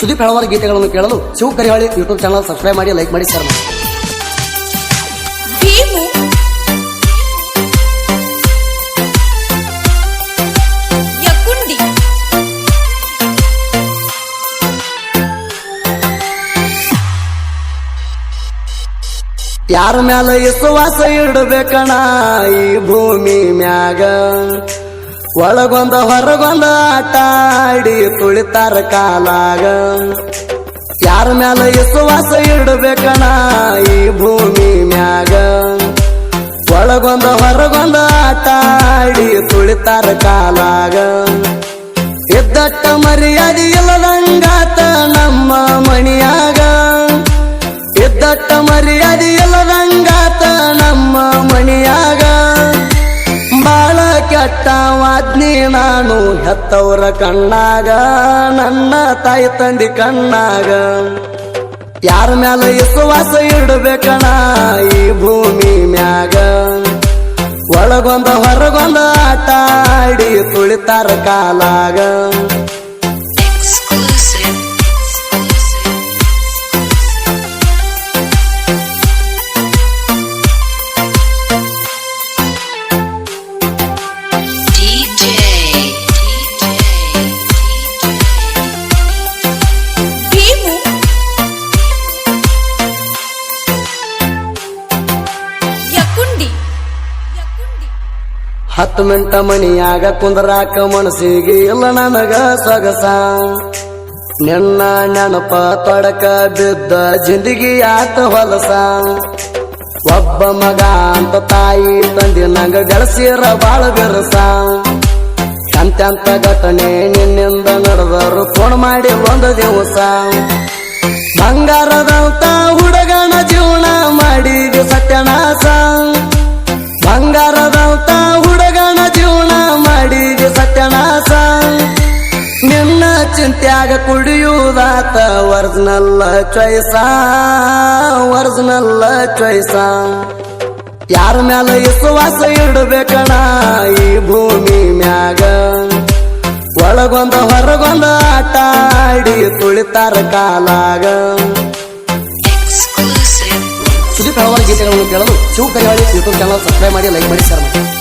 ಸುದೀಪ್ ಹಲವಾರು ಗೀತೆಗಳನ್ನು ಕೇಳಲು Shiva Karihali YouTube channel subscribe ಮಾಡಿ ಲೈಕ್ ಮಾಡಿ ಸರ್ ಮಾಡಿ. ಯಾರ ಮ್ಯಾಲ ವಿಶ್ವಾಸ ಇಡಬೇಕಣ ಈ ಭೂಮಿ ಮ್ಯಾಗ? ಒಳಗೊಂದ ಹೊರಗೊಂದ ಆಟ ಆಡಿ ತುಳಿತಾರ ಕಾಲಾಗ. ಯಾರ ಮ್ಯಾಲ ವಿಶ್ವಾಸ ಇಡಬೇಕಣ ಈ ಭೂಮಿ ಮ್ಯಾಗ. ಒಳಗೊಂದ ಹೊರಗೊಂದ ಆಟ ಆಡಿ ತುಳಿತಾರ ಕಾಲಾಗ. ಇದ್ದಟ್ಟ ಮರ್ಯಾದೆ ಇಲ್ಲದಂಗಾತ ನಮ್ಮ ಮಣಿಯಾಗ. ಇದ್ದಟ್ಟ ಮರ್ಯಾದೆ ಇಲ್ಲದಂಗಾತ ನಮ್ಮ ಮಣಿಯಾಗ. ಬಾಳ ಕೆಟ್ಟ ವಾದ್ನಿ ನಾನು ಹೆತ್ತವರ ಕಣ್ಣಾಗ, ನನ್ನ ತಾಯಿ ತಂದಿ ಕಣ್ಣಾಗ. ಯಾರ ಮ್ಯಾಲ ವಿಶ್ವಾಸ ಇಡಬೇಕಣ ಈ ಭೂಮಿ ಮ್ಯಾಗ? ಒಳಗೊಂದ ಹೊರಗೊಂದ ಆಟ ಆಡಿ ತುಳಿತಾರ ಕಾಲಾಗ. ಹತ್ತು ಮಿಂಟ ಮಣಿಯಾಗ ಕುಂದ್ರಾಕ ಮನಸ್ಸಿಗೆ ಇಲ್ಲ ನನಗ ಸೊಗಸ. ನಿನ್ನ ನೆನಪ ತೊಡಕ ಬಿದ್ದ ಜಿಂದಗಿ ಆತ ಹೊಲಸ. ಒಬ್ಬ ಮಗ ಅಂತ ತಾಯಿ ತಂದಿ ನಂಗ ಗಳಸಿರ ಬಾಳ ಬೆರಸ. ಅಂತ್ಯಂತ ಘಟನೆ ನಿನ್ನಿಂದ ನಡೆದರು ಫೋನ್ ಮಾಡಿ ಒಂದು ದಿವಸ. ಬಂಗಾರದಂತ ಚಿಂತ್ಯಾಗ ಕುಡಿಯುವುದಾತ ಒರ್ಜಿನಲ್ಲ ಚಾಯ್ಸ ಒರ್ಜಿನಲ್ಲ ಚಾಯ್ಸ. ಯಾರ ಮ್ಯಾಲ ವಿಶ್ವಾಸ ಇಡಬೇಕಣ ಈ ಭೂಮಿ ಮ್ಯಾಗ? ಒಳಗೊಂದ ಹೊರಗೊಂದ ಆಟ ಆಡಿ ತುಳಿತಾರ ಕಾಲಾಗ. ಸುದೀಪ್ ಹಲವಾರು ಗೀತೆಗಳನ್ನು ಕೇಳಲು ಶಿವ ಯೂಟ್ಯೂಬ್ ಚಾನಲ್ ಸಬ್ಸ್ಕ್ರೈಬ್ ಮಾಡಿ ಲೈಕ್ ಮಾಡಿ ಸರ್ ಮಾಡಿ.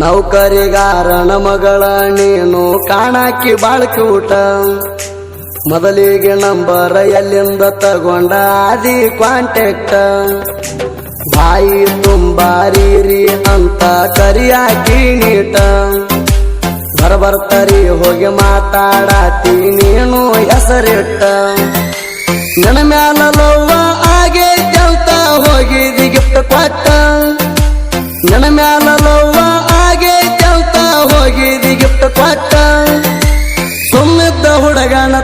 ನೌಕರಿಗಾರನ ಮಗಳ ನೀನು ಕಾಣಾಕಿ ಬಾಳ್ಕಿ ಊಟ. ಮೊದಲಿಗೆ ನಂಬರ ಎಲ್ಲಿಂದ ತಗೊಂಡ ಅದಿ ಕಾಂಟ್ಯಾಕ್ಟ್ ಬಾಯಿ ತುಂಬಾರೀರಿ ಅಂತ ಕರಿಯಾಕಿ ನೀಟ. ಬರಬರ್ತರಿ ಹೋಗಿ ಮಾತಾಡಾತಿ ನೀನು ಹೆಸರಿಟ್ಟ. ನನ್ನ ಮ್ಯಾಲ ಲವ್ವ ಆಗೈತೆ ಅಂತ ಹೋಗಿದಿ ಗಿಫ್ಟ್ ಕೊಟ್ಟ. ನನ್ನ ಮ್ಯಾಲ ಲವ್ವ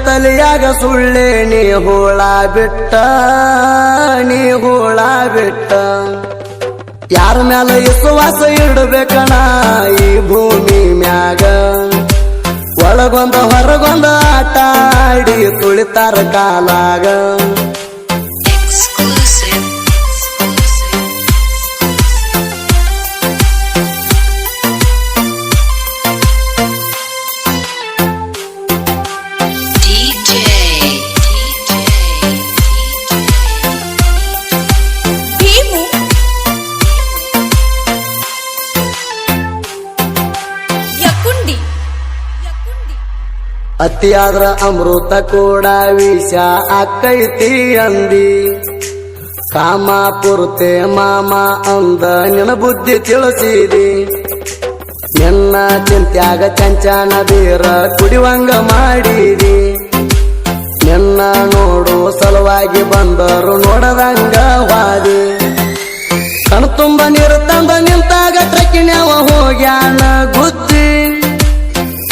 ತಲೆಯಾಗ ಸುಳ್ಳೆ, ನೀ ಹೋಳ ಬಿಟ್ಟ, ನೀ ಹೋಳ ಬಿಟ್ಟ. ಯಾರ ಮ್ಯಾಲ ವಿಶ್ವಾಸ ಇಡಬೇಕಣ ಈ ಭೂಮಿ ಮ್ಯಾಗ? ಒಳಗೊಂದ ಹೊರಗೊಂದ ಆಟ ಆಡಿ ಕುಳಿತಾರ ಕಾಲಾಗ. ಅತಿಯಾದ್ರ ಅಮೃತ ಕೂಡ ವಿಷ ಅಕ್ಕೈತಿ ಅಂದಿ. ಕಾಮ ಪುರ್ತೆ ಮಾಮ ಅಂದ ನಿನ್ನ ಬುದ್ಧಿ ತಿಳಿಸಿದಿ. ನಿನ್ನ ಚಿಂತ್ಯಾಗ ಚಂಚನ ಬೀರ ಕುಡಿವಂಗ ಮಾಡಿದಿ. ನಿನ್ನ ನೋಡು ಸಲುವಾಗಿ ಬಂದರು ನೋಡದಂಗ ವಾದಿ. ಕಣ್ ತುಂಬ ನೀರು ತಂದ ನಿಂತಾಗ ಟ್ರಕ್ಕಿನವ ಹೋಗ್ಯಾನ ಗುದ್ದಿ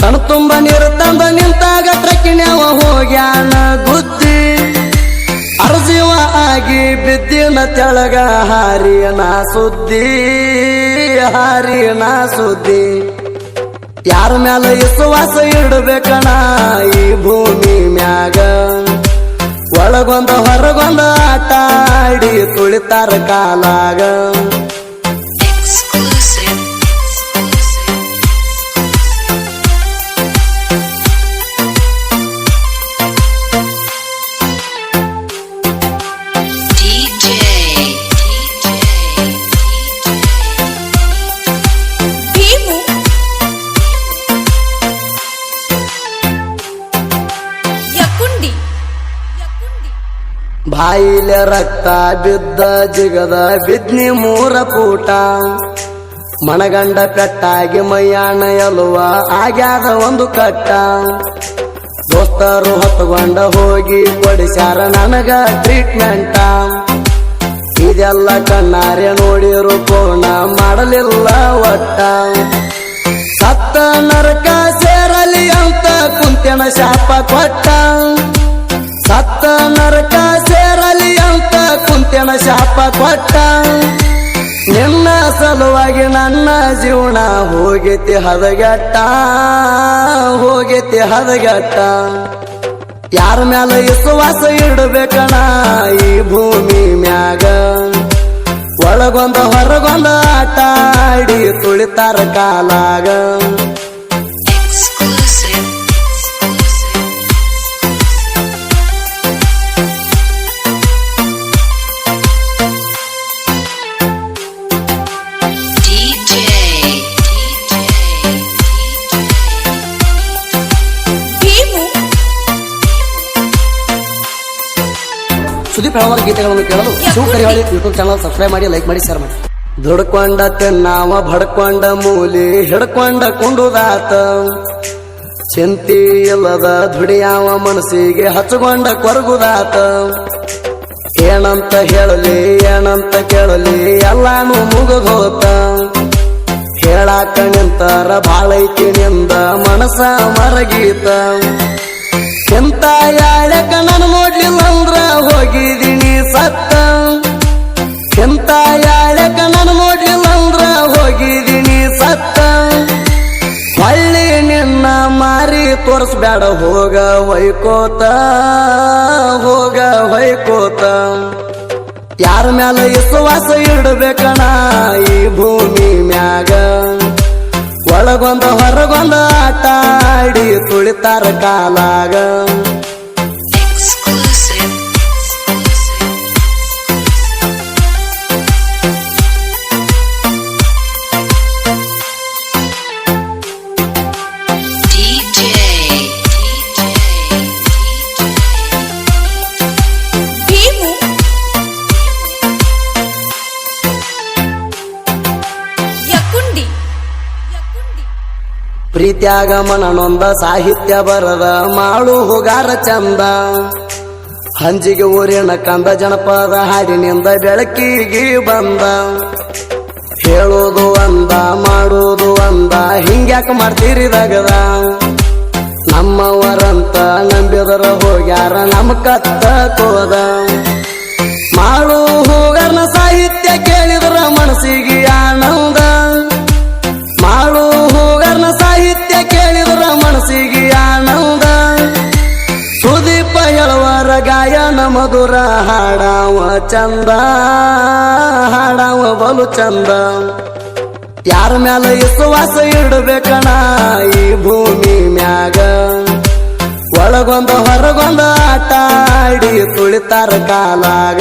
ಕಣ್ ತುಂಬ ನೀರು ತಂದ ನಿಂತಾಗ ಟ್ರಕ್ಕಿನವ ಹೋಗ್ಯಾನ ಗುದ್ದಿ ಅರ್ಜಿವ ಆಗಿ ಬಿದ್ದಿನ ತೆಳಗ ಹಾರಿಯನ ಸುದ್ದಿ ಹಾರಿಯನ ಸುದ್ದಿ. ಯಾರ ಮ್ಯಾಲ ವಿಶ್ವಾಸ ಇಡಬೇಕಣ ಈ ಭೂಮಿ ಮ್ಯಾಗ? ಒಳಗೊಂದ ಹೊರಗೊಂದ ಆಟ ಆಡಿ ತುಳಿತಾರ ಕಾಲಾಗ. ಬಾಯಿಲೆ ರಕ್ತ ಬಿದ್ದ ಜಿಗದ ಬಿದ್ನಿ ಮೂರ ಪೂಟ. ಮಣಗಂಡ ಕಟ್ಟಾಗಿ ಮೈಯಾಣ ಎಲುವ ಆಗ್ಯಾದ ಒಂದು ಕಟ್ಟ. ದೋಸ್ತರು ಹೊತ್ತುಕೊಂಡ ಹೋಗಿ ಕೊಡಿಸ್ಯಾರ ನನಗ ಟ್ರೀಟ್ಮೆಂಟ ಇದೆಲ್ಲ ಕಣ್ಣಾರೆ ನೋಡಿರು ಪೂರ್ಣ ಮಾಡಲಿಲ್ಲ ಒಟ್ಟ. ಸತ್ತ ನರಕ ಸೇರಲಿ ಅಂತ ಕುಂತೆನ ಶಾಪ ಕೊಟ್ಟ. ಸತ್ತ ನರಕ ಶಾಪ ಕೊಟ್ಟ. ನಿನ್ನ ಸಲುವಾಗಿ ನನ್ನ ಜೀವನ ಹೋಗೈತಿ ಹದಗೆಟ್ಟ. ಹೋಗೈತಿ ಹದಗೆಟ್ಟ. ಯಾರ ಮ್ಯಾಲ ವಿಶ್ವಾಸ ಇಡಬೇಕಣ ಈ ಭೂಮಿ ಮ್ಯಾಗ? ಒಳಗೊಂದ ಹೊರಗೊಂದ ಆಟ ಆಡಿ ತುಳಿತಾರ ಕಾಲಾಗ. ಹೇಳುವ ಗೀತೆಗಳನ್ನು ಕೇಳಲು ಶಿವ ಹೇಳಿ ಯೂಟ್ಯೂಬ್ ಚಾನಲ್ ಸಬ್ಸ್ಕ್ರೈಬ್ ಮಾಡಿ ಲೈಕ್ ಮಾಡಿ ಶೇರ್ ಮಾಡಿ. ದುಡ್ಕೊಂಡ ತಿನ್ನಾವ ಭಡ್ಕೊಂಡ ಮೂಲಿ, ಹಿಡ್ಕೊಂಡ ಕುಂಡುದಾತ. ಚಿಂತಿ ಇಲ್ಲದ ದುಡಿಯಾವ ಮನಸ್ಸಿಗೆ ಹಚ್ಕೊಂಡ ಕೊರಗುದಾತ. ಏನಂತ ಹೇಳಲಿ, ಏನಂತ ಕೇಳಲಿ, ಎಲ್ಲಾನು ಮುಗಿದೋತ. ಹೇಳಾಕ ನಿಂತಾರ ಬಾಳೈತಿ ನಿಂದ ಮನಸ ಮರಗೀತ. ಎಂತ ಯಾಳಕ ನಾನು ನೋಡ್ಲಿಲ್ಲ ಅಂದ್ರ ಹೋಗಿದೀನಿ ಸತ್ತ. ಎಂತ ಯಾಳಕ ನಾನು ನೋಡ್ಲಿಲ್ಲ ಅಂದ್ರ ಹೋಗಿದೀನಿ ಸತ್ತ. ಹೊಳ್ಳಿ ನಿನ್ನ ಮಾರಿ ತೋರಿಸ್ಬೇಡ ಹೋಗ ವೈಕೋತ ಹೋಗ ಹೊಯ್ಕೋತ. ಯಾರ ಮ್ಯಾಲ ವಿಶ್ವಾಸ ಇಡಬೇಕಣ ಈ ಭೂಮಿ ಮ್ಯಾಗ? ಒಳಗೊಂದ ಹೊರಗೊಂದ ಆಟ ಆಡಿ ತುಳಿತಾರ ಕಾಲಾಗ. ಪ್ರೀತ್ಯಾಗ ಮನನೊಂದ ಸಾಹಿತ್ಯ ಬರದ ಮಾಡು ಹುಗಾರ ಚಂದ. ಹಂಜಿಗೆ ಊರಿನ ಕಂದ ಜನಪದ ಹಾಡಿನಿಂದ ಬೆಳಕಿಗೆ ಬಂದ. ಹೇಳೋದು ಅಂದ, ಮಾಡೋದು ಅಂದ, ಹಿಂಗ್ಯಾಕ ಮಾಡ್ತೀರಿ ದಗದ. ನಮ್ಮವರಂತ ನಂಬಿದರ ಹೋಗ್ಯಾರ ನಮ್ಮ ಕತ್ತ ತೋದ. ಮಾಡು ಹೋಗನ ಸಾಹಿತ್ಯ ಕೇಳಿದ್ರ ಮನಸ್ಸಿಗೆ ಆನಂದ ಮಧುರ ಹಾಡಾವ ಚಂದ, ಹಾಡಾವ ಬಲು ಚಂದ. ಯಾರ ಮ್ಯಾಲ ವಿಶ್ವಾಸ ಇಡಬೇಕಣ ಈ ಭೂಮಿ ಮ್ಯಾಗ? ಒಳಗೊಂದು ಹೊರಗೊಂದು ಆಟ ಆಡಿ ತುಳಿತಾರ ಕಾಲಾಗ.